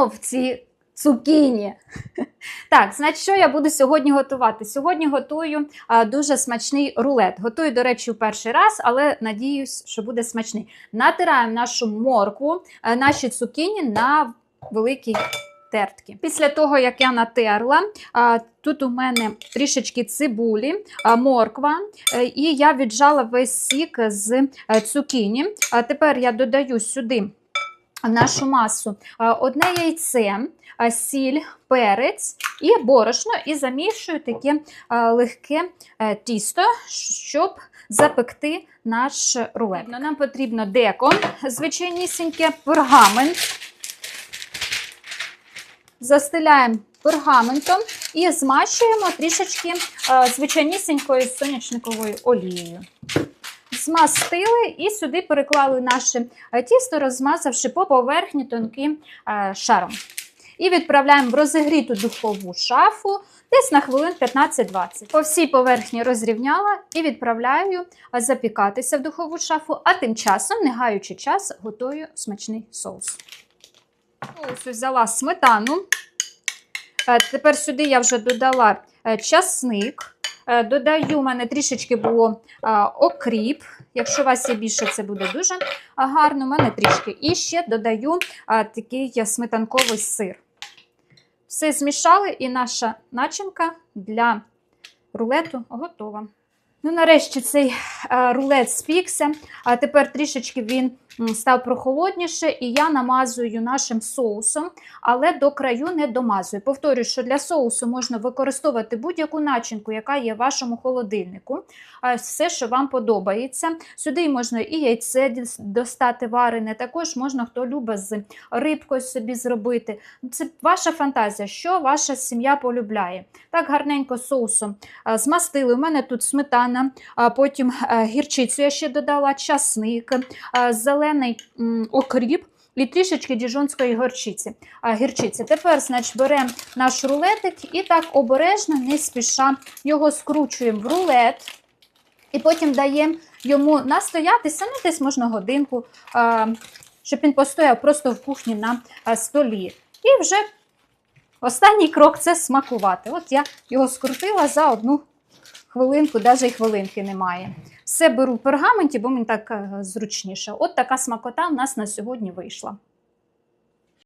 знов ці цукіні. Так, значить, що я буду сьогодні готувати? Сьогодні готую а, дуже смачний рулет. Готую, до речі, в перший раз, але надіюсь, що буде смачний. Натираємо нашу моркву, а, наші цукіні на великій тертки. Після того, як я натерла, а, тут у мене трішечки цибулі, а, морква, е, і я віджала весь сік з е, цукіні. А тепер я додаю сюди нашу масу одне яйце, сіль, перець і борошно, і замішую таке легке е, тісто, щоб запекти наш рулет. Нам потрібно деко, звичайнісіньке, пергамент. Застеляємо пергаментом і змащуємо трішечки звичайнісінькою сонячниковою олією. Змастили і сюди переклали наше е, тісто, розмазавши по поверхні тонким е, шаром. І відправляємо в розігріту духову шафу десь на хвилин 15-20. По всій поверхні розрівняла і відправляю е, запікатися в духову шафу, а тим часом, не гаючи час, готую смачний соус. Ось взяла сметану. Тепер сюди я вже додала часник. Е, Додаю, у мене трішечки було окріп. Якщо у вас є більше, це буде дуже гарно. У мене трішки. І ще додаю такий е, сметанковий сир. Все змішали, і наша начинка для рулету готова. Ну, нарешті цей рулет спікся, а тепер трішечки він став прохолодніше, і я намазую нашим соусом, але до краю не домазую. Повторюю, що для соусу можна використовувати будь-яку начинку, яка є в вашому холодильнику. Все, що вам подобається. Сюди можна і яйце достати варене, також можна, хто любить з рибкою собі зробити. Це ваша фантазія, що ваша сім'я полюбляє. Так гарненько соусом змастили. У мене тут сметана, потім гірчицю я ще додала, часник, зелений м, окріп. І трішечки діжонської горчиці. А, гірчиці. Тепер, значить, беремо наш рулетик і так обережно, не спіша його скручуємо в рулет. І потім даємо йому настоятися, ну десь можна годинку, щоб він постояв просто в кухні на столі. І вже останній крок це смакувати. От я його скрутила за одну хвилинку, навіть і хвилинки немає. Все беру в пергаменті, бо мені так е, зручніше. От така смакота в нас на сьогодні вийшла.